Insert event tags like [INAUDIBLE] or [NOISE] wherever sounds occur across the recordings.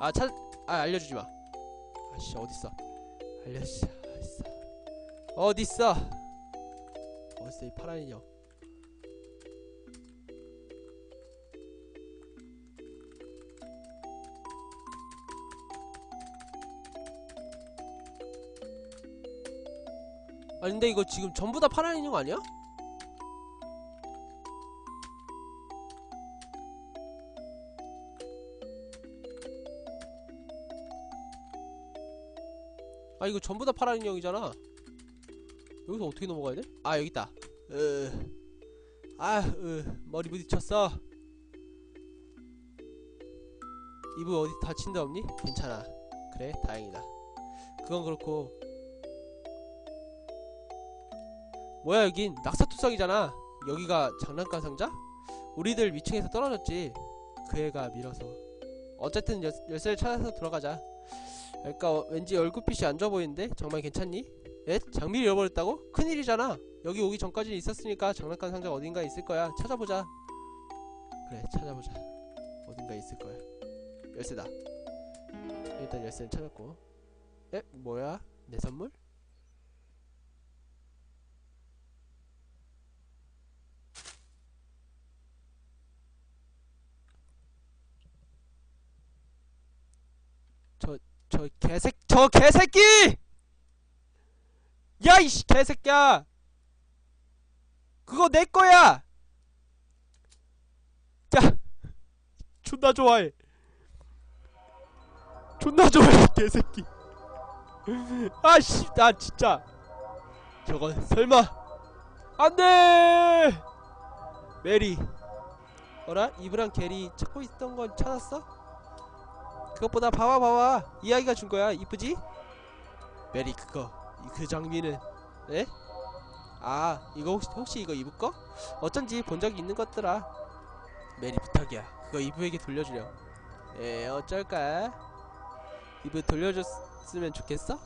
아 찾.. 아 알려주지마. 아씨 어딨어? 알려주자 어딨어. 어딨어? 어딨어 이 파란 인형. 아니 근데 이거 지금 전부 다 파란 인형 아니야? 이거 전부 다 파란 인형이잖아. 여기서 어떻게 넘어가야 돼? 아 여기 있다. 으... 아, 으, 머리 부딪혔어. 이브 어디 다친 데 없니? 괜찮아. 그래 다행이다. 그건 그렇고. 뭐야 여긴 낙사투성이잖아. 여기가 장난감 상자? 우리들 위층에서 떨어졌지. 그 애가 밀어서. 어쨌든 열, 열쇠를 찾아서 들어가자 그러니까 어, 왠지 얼굴빛이 안 좋아 보이는데 정말 괜찮니? 에? 장미를 잃어버렸다고? 큰일이잖아 여기 오기 전까지 있었으니까 장난감 상자 어딘가에 있을 거야 찾아보자 그래 찾아보자 어딘가에 있을 거야 열쇠다 일단 열쇠는 찾았고 에? 뭐야? 내 선물? 저 개새 저 개새끼! 야 이씨 개새끼야! 그거 내 거야! 야 존나 좋아해 존나 좋아해 개새끼 아씨 나 진짜 저건 설마 안돼 메리 어라 이브랑 게리 찾고 있던 건 찾았어? 그것보다 봐봐 봐봐 이야기가 준 거야 이쁘지? 메리 그거 이- 그 장미는 에? 아 이거 혹시, 혹시 이거 이브 거? 어쩐지 본 적이 있는 것더라 메리 부탁이야 그거 이브에게 돌려주렴 에 어쩔까 이브 돌려줬으면 좋겠어?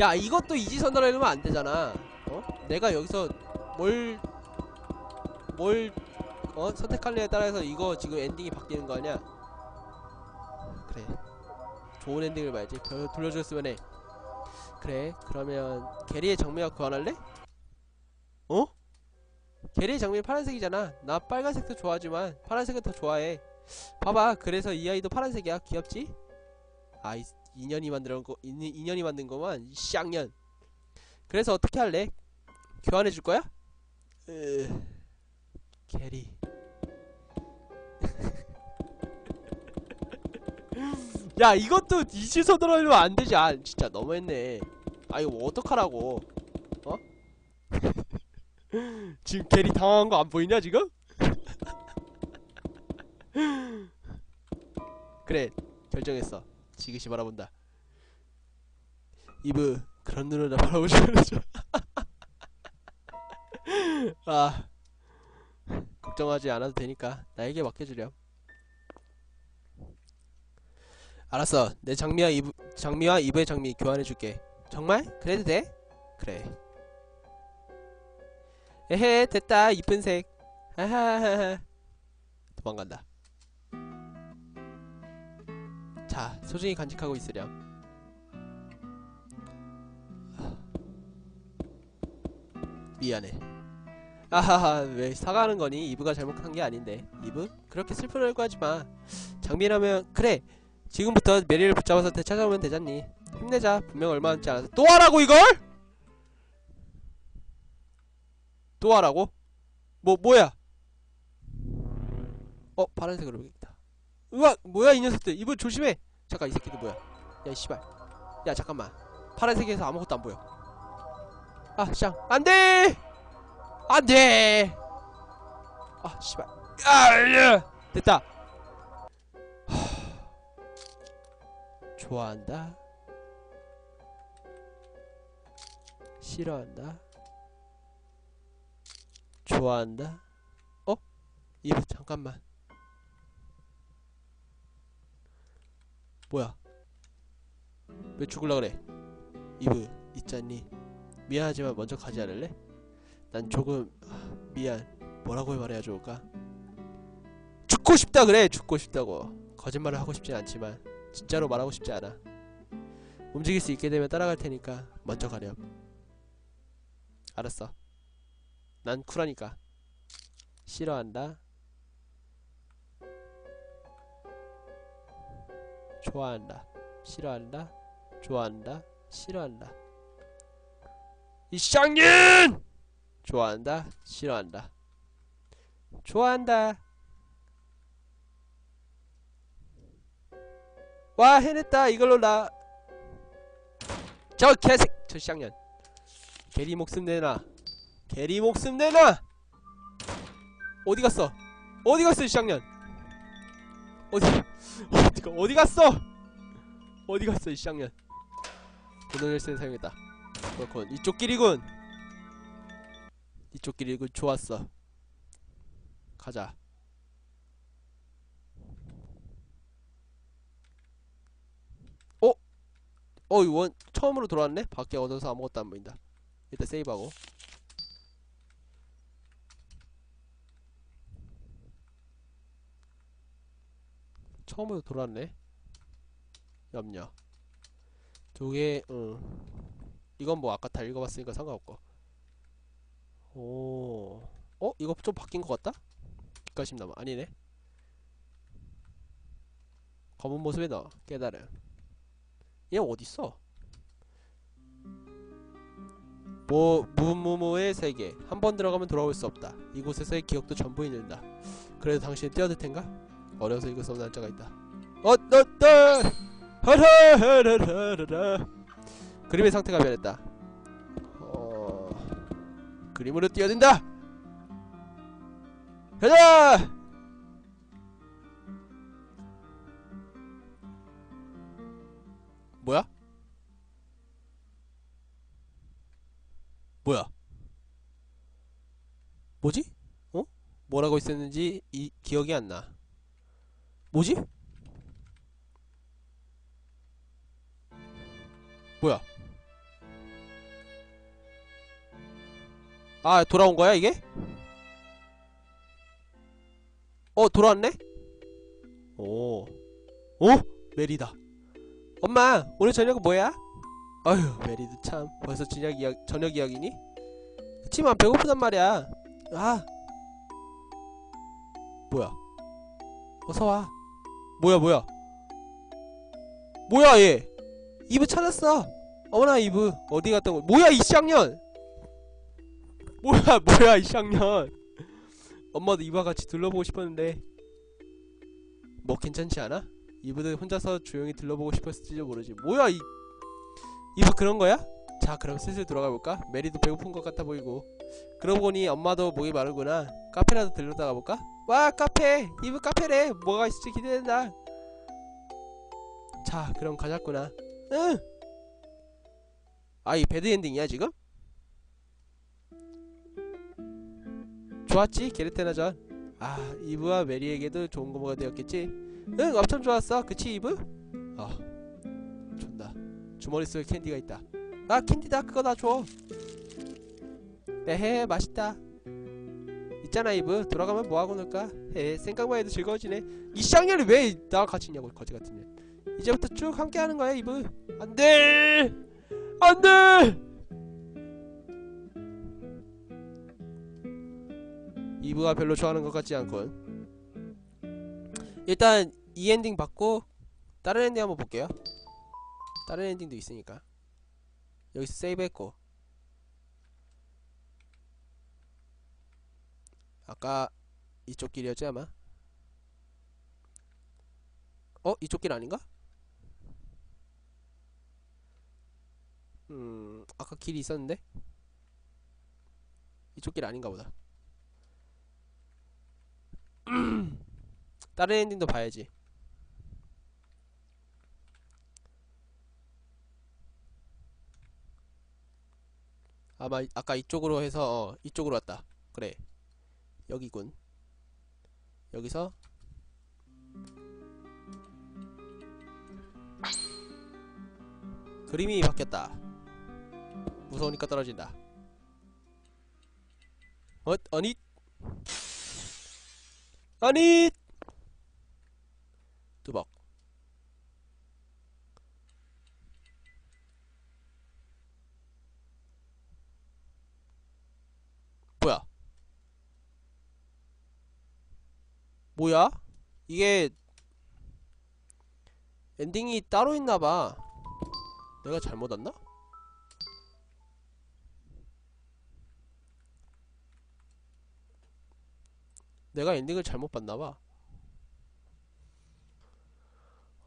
야 이것도 이지선다로 이러면 안 되잖아 어? 내가 여기서 뭘 뭘 어? 선택할래에 따라서 이거 지금 엔딩이 바뀌는 거 아니야? 그래 좋은 엔딩을 봐야지 별 돌려줬으면 해 그래 그러면 게리의 장미와 교환할래? 어? 게리의 장미는 파란색이잖아 나 빨간색도 좋아하지만 파란색은 더 좋아해 봐봐 그래서 이 아이도 파란색이야 귀엽지? 아이 인연이 만들어 거 인, 인연이 만든 거만 이 쌍년 그래서 어떻게 할래? 교환해 줄 거야? 으... 게리. [LAUGHS] 야 이것도 이지선으로 하면 안되지. 아 진짜 너무했네. 아 이거 뭐 어떡하라고. 어? [LAUGHS] 지금 게리 당황한 거 안 보이냐 지금? [LAUGHS] 그래 결정했어. 지그시 바라본다. 이브 그런 눈으로 나 바라보지 말아줘 아 걱정하지 않아도 되니까 나에게 맡겨주렴. 알았어. 내 장미와 이브 장미와 이브의 장미 교환해줄게. 정말? 그래도 돼? 그래. 에헤 됐다. 이쁜 색. 하하하하. 도망간다. 자 소중히 간직하고 있으렴. 미안해 아하하 왜 사과하는 거니? 이브가 잘못한 게 아닌데. 이브? 그렇게 슬퍼하려고 하지마. 장미라면 그래. 지금부터 메리를 붙잡아서 되찾아오면 되잖니. 힘내자. 분명 얼마 남지 않아서. 또 하라고 이걸? 또 하라고? 뭐 뭐야? 어 파란색으로 있다. 으악! 뭐야 이 녀석들. 이분 조심해. 잠깐 이 새끼들 뭐야? 야 씨발. 야 잠깐만. 파란색에서 아무것도 안 보여. 아샹. 안돼 안돼. 아 씨발. 아 됐다. 좋아한다. 싫어한다. 좋아한다. 어? 이브 잠깐만. 뭐야? 왜 죽을라 그래? 이브 있잖니? 미안하지만 먼저 가지 않을래? 난 조금 아, 미안. 뭐라고 말해야 좋을까? 죽고 싶다 그래 죽고 싶다고. 거짓말을 하고 싶진 않지만 진짜로 말하고 싶지 않아. 움직일 수 있게 되면 따라갈 테니까 먼저 가렴. 알았어. 난 쿨하니까. 싫어한다. 좋아한다. 싫어한다. 좋아한다. 싫어한다. 이쌍년 좋아한다? 싫어한다? 좋아한다. 와 해냈다. 이걸로 나. 저 개색. 저 쌍년. 게리 목숨 내놔. 게리 목숨 내놔! 어디 갔어? 어디 갔어 이 쌍년? 어디 어디가 어디 갔어? 어디 갔어 이 쌍년? 분노 열쇠 사용했다. 그렇군. 이쪽 길이군 이쪽 길이군 좋았어 가자 어? 어, 이거 원, 처음으로 돌아왔네? 밖에 얻어서 아무것도 안 보인다. 일단 세이브하고. 처음으로 돌아왔네? 염려. 저게, 응. 이건 뭐 아까 다 읽어봤으니까 상관없고. 오. 어? 이거 좀 바뀐 것 같다? 뒷가심 남아. 아니네. 검은 모습에 넣어. 깨달음. 얘 어딨어? 뭐 무무무의 세계 한 번 들어가면 돌아올 수 없다 이곳에서의 기억도 전부 잃는다 그래도 당신이 뛰어들 텐가? 어려서 읽을 수 없는 한자가 있다 어떠떠 하라하라라라 그림의 상태가 변했다 어... 그림으로 뛰어든다 가자 뭐야? 뭐야? 뭐지? 어? 뭐라고 있었는지 이 기억이 안 나. 뭐지? 뭐야? 아, 돌아온 거야, 이게? 어, 돌아왔네? 오. 어? 메리다. 엄마 오늘 저녁은 뭐야? 아휴 메리드 참 벌써 저녁 이야 저녁 이야기니? 그치만 배고프단 말이야 아 뭐야 어서와 뭐야 뭐야 뭐야 얘 이브 찾았어 어머나 이브 어디 갔던 거 뭐야 이 쌍년 뭐야 뭐야 이 쌍년 엄마도 이브와 같이 둘러보고 싶었는데 뭐 괜찮지 않아? 이브도 혼자서 조용히 들러보고 싶었을지도 모르지 뭐야 이 이브 그런 거야? 자 그럼 슬슬 돌아가 볼까? 메리도 배고픈 것 같아 보이고 그러고 보니 엄마도 목이 마르구나 카페라도 들렀다가 볼까? 와 카페! 이브 카페래! 뭐가 있을지 기대된다 자 그럼 가자꾸나 응! 아이 배드엔딩이야 지금? 좋았지? 게르테나전. 아 이브와 메리에게도 좋은 거가 되었겠지? 응 엄청 좋았어. 그치 이브? 아 좋다. 주머니 속에 캔디가 있다. 아 캔디다. 그거 나줘. 에헤 맛있다. 있잖아 이브. 돌아가면 뭐하고 놀까? 헤 생각만 해도 즐거워지네. 이 쌍년이 왜 나와 같이 있냐고 거지 같은 년. 이제부터 쭉 함께 하는 거야 이브. 안돼! 안돼 이브가 별로 좋아하는 것 같지 않군. 일단 이 엔딩 받고 다른 엔딩 한번 볼게요. 다른 엔딩도 있으니까. 여기서 세이브 했고. 아까 이쪽 길이었지 아마? 어? 이쪽 길 아닌가? 음 아까 길이 있었는데? 이쪽 길 아닌가 보다 [CLEARS THROAT] 다른 엔딩도 봐야지. 아마 아까 이쪽으로 해서 어, 이쪽으로 왔다. 그래. 여기군. 여기서. 그림이 바뀌었다. 무서우니까 떨어진다. 어? 아니? 아니! 뚜벅 뭐야 뭐야? 이게 엔딩이 따로 있나봐 내가 잘못 왔나? 내가 엔딩을 잘못 봤나봐.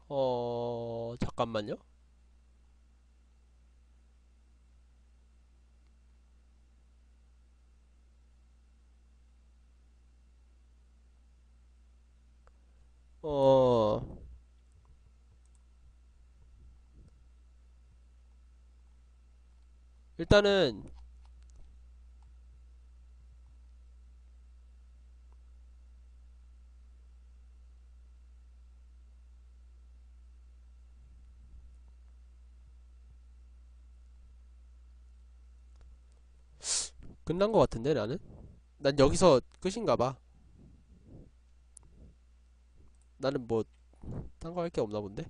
어... 잠깐만요. 어... 일단은 끝난 것 같은데 나는? 난 여기서 끝인가 봐 나는 뭐 딴 거 할 게 없나 본데?